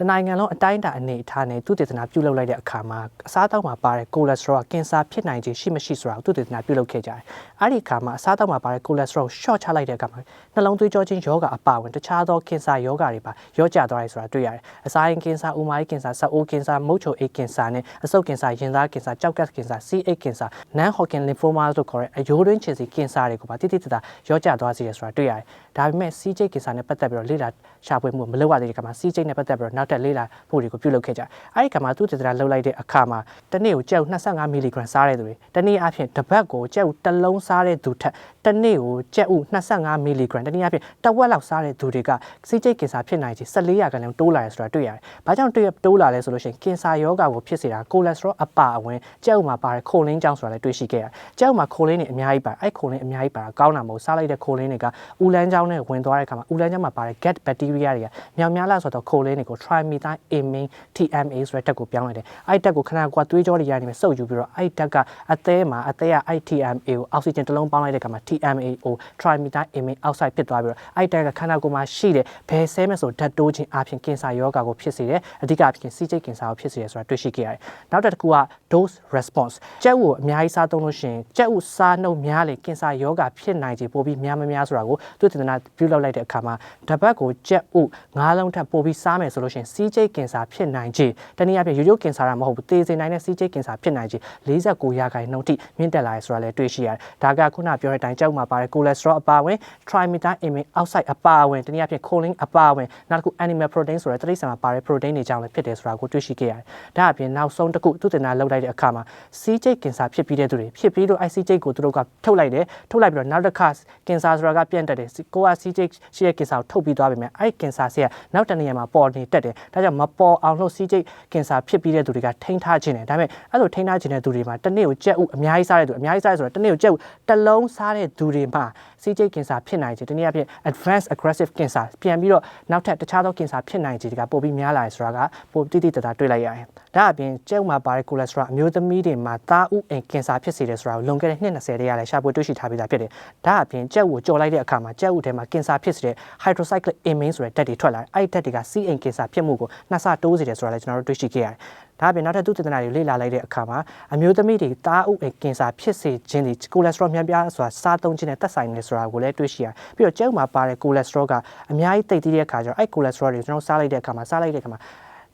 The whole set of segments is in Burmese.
တနိုင်ငံလုံးအတိုင်းအတာအနေအထားနဲ့သူတည်တနာပြုလုပ်လိုက်တဲ့အခါမှာအစားအသောက်မှာပါတဲ့ကိုလက်စထရောကင်ဆာဖြစ်နိုင်ခြင်းရှိမရှိဆိုတာကိုသူတည်တနာပြုလုပ်ခဲ့ကြတယ်။အဲ့ဒီအခါမှာအစားအသောက်မှာပါတဲ့ကိုလက်စထရောရှော့ချလိုက်တဲ့အခါမှာနှလုံးသွေးကြောခြင်းယောဂအပါဝင်တခြားသောကင်ဆာယောဂတွေပါရောကျသွားတယ်ဆိုတာတွေ့ရတယ်။အစာရင်ကင်ဆာ၊ဥမာယကင်ဆာ၊ဆက်အိုးကင်ဆာ၊မုတ်ချိုအိတ်ကင်ဆာနဲ့အဆုတ်ကင်ဆာ၊ရင်သားကင်ဆာ၊ကြောက်ကတ်ကင်ဆာ၊စီအိတ်ကင်ဆာ၊နန်ဟော်ကင်လင်ဖိုမာလို့ခေါ်တဲ့အယိုးတွင်းခြေစီကင်ဆာတွေကိုပါတိတိတတ်ရောကျသွားစေရဆိုတာတွေ့ရတယ်။ဒါပေမဲ့စီးကျိတ်ကင်ဆာနဲ့ပတ်သက်ပြီးတော့လေ့လာရှာဖွေမှုမလုပ်ရသေးတဲ့အခါမှာစီးကျိတ်နဲ့ပတ်သက်ပြီးတော့နောက်ထပ်လေ့လာဖို့တွေကိုပြုလုပ်ခဲ့ကြ။အဲဒီအခါမှာသူတည်တရာလှုပ်လိုက်တဲ့အခါမှာတစ်နေ့ကိုကြက်25မီလီဂရမ်စားတဲ့သူတွေတစ်နေ့အပြင်တစ်ပတ်ကိုကြက်တစ်လုံးစားတဲ့သူထက်တစ်နေ့ကိုကြက်ဥ25မီလီဂရမ်တစ်နေ့အပြင်တစ်ဝက်လောက်စားတဲ့သူတွေကစီးကျိတ်ကင်ဆာဖြစ်နိုင်ခြေ14ရာခိုင်နှုန်းတိုးလာတယ်ဆိုတာတွေ့ရတယ်။ဘာကြောင့်တွေ့တိုးလာလဲဆိုလို့ရှိရင်ကင်ဆာယောဂါကိုဖြစ်စေတာကိုလက်စထရောအပါအဝင်ကြက်ဥမှာပါတဲ့ခိုလင်းကြောင့်ဆိုတာလည်းတွေ့ရှိခဲ့ရတယ်။ကြက်ဥမှာခိုလင်းတွေအများကြီးပါအဲ့ခိုလင်းအများကြီးပါတာကောင်းတာမဟုတ်စားလိုက်တဲ့ခိုလင်းတွေကဥလန်းကြောင်းနဲ့ဝင်သွားတဲ့အခါမှာဥလန်းကြောင်းမှာပါတဲ့ gut bacteria တွေကမြောင်များလားဆိုတော့ခိုလင်းတွေကို trimethyl amine TMA ဆိုတဲ့ဓာတ်ကိုပြောင်းလိုက်တယ်အဲ့ဓာတ်ကိုခဏကွာသွေးကြောတွေရနေမှာစုပ်ယူပြီးတော့အဲ့ဓာတ်ကအသေးမှာအသေးကအဲ့ TMA ကိုအောက်ဆီဂျင်တစ်လုံးပေါင်းလိုက်တဲ့အခါမှာ TMA ကို trimethyl amine oxide ဖြစ်သွားပြီးတော့အဲ့ဓာတ်ကခန္ဓာကိုယ်မှာရှိတဲ့ဘယ်ဆဲမဲ့ဆိုဓာတ်တိုးခြင်းအပြင်ကင်ဆာယောဂါကိုဖြစ်စေတယ်အဓိကအဖြစ်စီးကျိတ်ကင်ဆာကိုဖြစ်စေတယ်ဆိုတာတွေ့ရှိခဲ့ရတယ်နောက်တစ်ခုက dose response ကြက်ဥကိုအများကြီးစားသုံးလို့ရှိရင်ကြက်ဥစားနှုတ်များလေကင်ဆာယောဂါဖြစ်နိုင်ခြေပိုပြီးများမများဆိုတာကိုသူတင်ဒနာပြုလုပ်လိုက်တဲ့အခါမှာတပတ်ကိုကြက်ဥငါးလုံးထပ်ပိုပြီးစားမယ်ဆိုလို့ရှိရင်စီးကျိတ်ကင်ဆာဖြစ်နိုင်ခြေတနည်းအားဖြင့်ရိုးရိုးကင်ဆာတာမဟုတ်ဘူးသေစေနိုင်တဲ့စီးကျိတ်ကင်ဆာဖြစ်နိုင်ခြေ49ရာခိုင်နှုန်းထိမြင့်တက်လာတယ်ဆိုတာလည်းတွေ့ရှိရတယ်ဒါကခုနပြောတဲ့အတိုင်းကြက်ဥမှာပါတဲ့ cholesterol အပါအဝင် trimethyl amine oxide အပါအဝင်တနည်းအားဖြင့် choline အပါအဝင်နောက်တစ်ခု animal protein ဆိုတဲ့တိရစ္ဆာန်မှာပါတဲ့ protein တွေကြောင့်လည်းဖြစ်တယ်ဆိုတာကိုတွေ့ရှိခဲ့ရတယ်ဒါအပြင်နောက်ဆုံးတစ်ခုသူတင်ဒနာလောက်လိုက်တဲ့အခါမှာစီးကျိတ်ကင်ဆာဖြစ်ပြီးတဲ့သူတွေဖြစ်ပြီးတော့ IC ကျိတ်ကိုသူတို့ကထုတ်လိုက်တယ်ထုတ်လိုက်ပြီးတော့နောက်တစ်ခါကင်ဆာဆိုတာကပြန့်တက်တယ်ကိုကစီးကျိတ်ရှိတဲ့ကင်ဆာကိုထုတ်ပြီးသွားပြီမယ်အဲ့ကင်ဆာဆေးကနောက်တနေရာမှာပေါ်နေတက်တယ်ဒါကြောင့်မပေါ်အောင်လို့စီးကျိတ်ကင်ဆာဖြစ်ပြီးတဲ့သူတွေကထိန်းထားခြင်းတယ်ဒါပေမဲ့အဲ့လိုထိန်းထားခြင်းတဲ့သူတွေမှာတစ်နေ့ကိုကြက်ဥအများကြီးစားတဲ့သူအများကြီးစားရဆိုတော့တစ်နေ့ကိုကြက်ဥတစ်လုံးစားတဲ့သူတွေမှာစီးကျိတ်ကင်ဆာဖြစ်နိုင်ခြင်းတနည်းအားဖြင့် advanced aggressive cancer ပြန်ပြီးတော့နောက်ထပ်တခြားသောကင်ဆာဖြစ်နိုင်ခြင်းတွေကပိုပြီးများလာတယ်ဆိုတာကပိုတိတိတသားတွေ့လိုက်ရတယ်ဒါအပြင်ကြက်ဥမှာပါတဲ့ cholesterol အမျိုးသမီးတွေမှာသားဥအိမ်ကင်ဆာဖြစ်စေတယ်ဆိုတာကိုလွန်ခဲ့တဲ့နှစ်20တည်းကလည်းရှာဖွေတွေ့ရှိထားပြီးသားဖြစ်တယ်ဒါအပြင်ကြက်ဥကိုကြော်လိုက်တဲ့အခါမှာကြက်ဥထဲမှာကင်ဆာဖြစ်စေတဲ့ hydrocyclic amine ဆိုတဲ့ဓာတ်တွေထွက်လာတယ်အဲ့ဒီဓာတ်တွေကစီးအိမ်ကင်ဆာဖြစ်မှုကိုနှစ်ဆတိုးစေတယ်ဆိုတာလည်းကျွန်တော်တို့တွေ့ရှိခဲ့ရတယ်ဒါအပြင်နောက်ထပ်သူတည်တနာတွေလေ့လာလိုက်တဲ့အခါမှာအမျိုးသမီးတွေသားဥအိမ်ကင်ဆာဖြစ်စေခြင်းဒီကိုလက်စထရောများပြားဆိုတာစားသုံးခြင်းနဲ့သက်ဆိုင်နေဆိုတာကိုလည်းတွေ့ရှိရတယ်ပြီးတော့ကြက်ဥမှာပါတဲ့ကိုလက်စထရောကအများကြီးတိတ်တည်တဲ့အခါကျတော့အဲ့ကိုလက်စထရောတွေကျွန်တော်စားလိုက်တဲ့အခါမှာစားလိုက်တဲ့အခါမှာ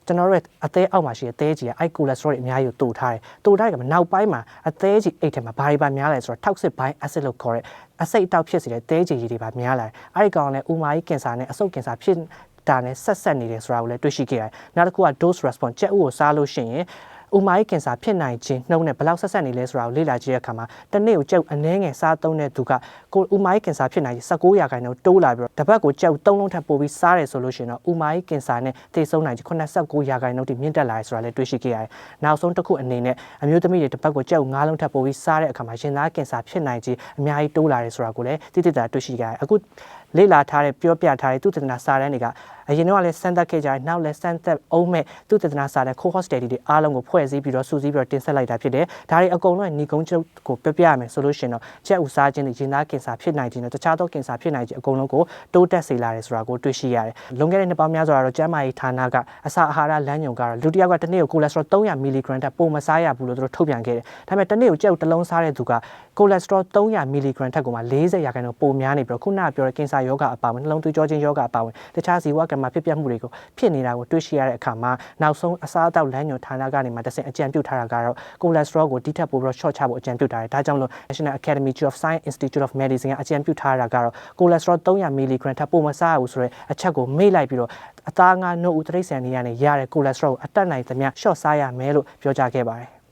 ကျွန်တော်တို့ရဲ့အသေးအောက်မှာရှိတဲ့သဲကြီးကအိုက်ကိုလက်စထရောတွေအများကြီးကိုတူထားတယ်။တူထားတဲ့ကမှာနောက်ပိုင်းမှာအသေးကြီးအိတ်ထဲမှာဘာတွေပါများလဲဆိုတော့ toxic bile acid လို့ခေါ်တဲ့အဆိပ်အတောက်ဖြစ်စေတဲ့သဲကြီးတွေပါများလာတယ်။အဲဒီကောင်လည်းဥမာကြီးကင်ဆာနဲ့အဆုတ်ကင်ဆာဖြစ် တာနဲ့ဆက်ဆက်နေတယ်ဆိုတာကိုလည်းတွေ့ရှိခဲ့ရတယ်။နောက်တစ်ခုက dose response ကြက်ဥကိုစားလို့ရှိရင်ဥမာကြီးကင်ဆာဖြစ်နိုင်ခြင်းနှုန်းနဲ့ဘယ်လောက်ဆက်ဆက်နေလဲဆိုတာကိုလေ့လာကြည့်တဲ့အခါမှာတစ်နေ့ကိုကြက်အနည်းငယ်စားသုံးတဲ့သူကကိုဥမာကြီးကင်ဆာဖြစ်နိုင်16ရာခိုင်နှုန်းတိုးလာပြီးတော့တစ်ပတ်ကိုကြက်3လုံးထပ်ပိုပြီးစားတယ်ဆိုလို့ရှိရင်တော့ဥမာကြီးကင်ဆာနဲ့သေဆုံးနိုင်ခြင်း89ရာခိုင်နှုန်းထိမြင့်တက်လာတယ်ဆိုတာလည်းတွေ့ရှိခဲ့ရတယ်။နောက်ဆုံးတစ်ခုအနေနဲ့အမျိုးသမီးတွေတစ်ပတ်ကိုကြက်9လုံးထပ်ပိုပြီးစားတဲ့အခါမှာရင်သားကင်ဆာဖြစ်နိုင်ခြင်းအများကြီးတိုးလာတယ်ဆိုတာကိုလည်းတိတိကျကျတွေ့ရှိခဲ့ရတယ်။အခု လေ့လာထားတဲ့ပြောပြထားတဲ့သူတနာစာတန်းတွေကအရင်တော့လည်းစမ်းသပ်ခဲ့ကြတယ်နောက်လည်းစမ်းသပ်အောင်မဲ့သူတနာစာတန်း cohort study တွေအားလုံးကိုဖွဲ့စည်းပြီးတော့စုစည်းပြီးတော့တင်ဆက်လိုက်တာဖြစ်တယ်ဒါတွေအကုန်လုံးညီကုန်းချုပ်ကိုပြောပြရမယ်ဆိုလို့ရှိရင်တော့ချက်ဥစားခြင်းတွေရင်သားကင်ဆာဖြစ်နိုင်ခြင်းနဲ့တခြားသောကင်ဆာဖြစ်နိုင်ခြင်းအကုန်လုံးကိုတိုးတက်စေလာတယ်ဆိုတာကိုတွေ့ရှိရတယ်လွန်ခဲ့တဲ့နှစ်ပေါင်းများစွာတော့ကျန်းမာရေးဌာနကအစာအာဟာရလမ်းညွှန်ကတော့လူတစ်ယောက်ကတစ်နေ့ကိုကိုလက်စထရော300မီလီဂရမ်တက်ပုံမစားရဘူးလို့သူတို့ထုတ်ပြန်ခဲ့တယ်ဒါပေမဲ့တစ်နေ့ကိုကြက်ဥတစ်လုံးစားတဲ့သူကကိုလက်စထရော300မီလီဂရမ်ထက်ကိုမှ40ရာခိုင်နှုန်းပိုများနေပြီးတော့ခုနကပြောတဲ့ကင်ဆာယောဂအပါဝင်နှလုံးသွေးကြောခြင်းယောဂအပါဝင်တခြားဇီဝကမ္မဖြစ်ပျက်မှုတွေကိုဖြစ်နေတာကိုတွေ့ရှိရတဲ့အခါမှာနောက်ဆုံးအစားအသောက်လမ်းညွှန်ဌာနကနေမှတဆင့်အကြံပြုထားတာကတော့ကိုလက်စထရောကိုဒီထက်ပိုပြီးတော့ short ချဖို့အကြံပြုထားတယ်ဒါကြောင့်မလို့ National Academy of Science Institute of Medicine ကအကြံပြုထားတာကတော့ကိုလက်စထရော300မီလီဂရမ်ထက်ပိုမစားရဘူးဆိုတော့အချက်ကိုမေ့လိုက်ပြီးတော့အသားငါနှုတ်ဦးတရိတ်ဆန်နေရနေရတဲ့ကိုလက်စထရောကိုအတက်နိုင်သမျှ short စားရမယ်လို့ပြောကြားခဲ့ပါတယ်